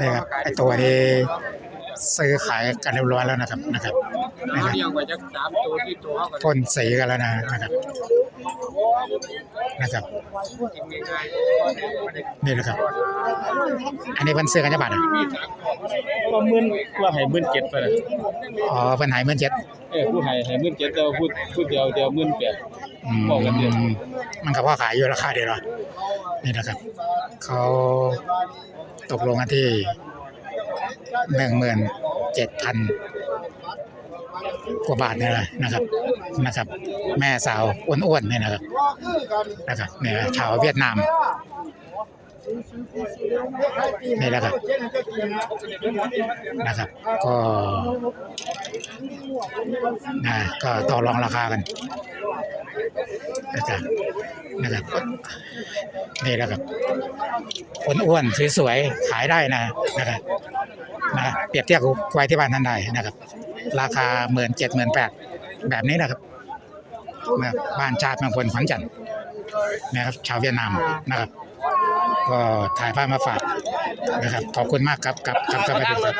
นี่ครับไอตัวนี้ซื้อขายกันเรียบร้อยแล้วนะครับนะครับนะคเขารับเลี้ยงไว้จักสามตัวที่ตัวเขาก็พ่นสีกันแล้วนะนะครับนะครับกินง่ายนี่นะครับ อันนี้เป็นเสื้อกันจะบาดอะว่าหมื่นว่าให้หมื่นเจ็ดไปเลยอ๋อเป็นหายเหมือนเจ็ดเออผู้ให้ให้หมื่นเจ็ดแต่ว่าผู้ผู้เดียวเดียวหมื่นแปดอืมบอกกันเดียวมันก็พอขายอยู่ราคาเดียวเนาะนี่นะครับเขา ตกลงกันที่หนึ่งหมื่นเจ็ดพันกว่าบาทนี่ยนะนะครับนะครับ แม่สาวอ้วนๆเนี่ยนะครับนะครับเนี่ยชาวเวียดนามนี่นะครับนะครับ ก็นะก็ต่อรองราคากัน นะครับนะครับนี่นะครับอ้วนๆสวยๆขายได้นะนะครับนะเปรียบเทียบกับควายที่บ้านท่านได้นะครับ ราคาหมื่นเจ็ดหมื่นแปดแบบนี้นะครับนะบ้านชาติเมืองพลขอนแก่นนะครับ ชาวเวียดนามนะครับ ก็ถ่ายภาพมาฝากนะครับ ขอบคุณมากครับกับกับกับไปดูครับ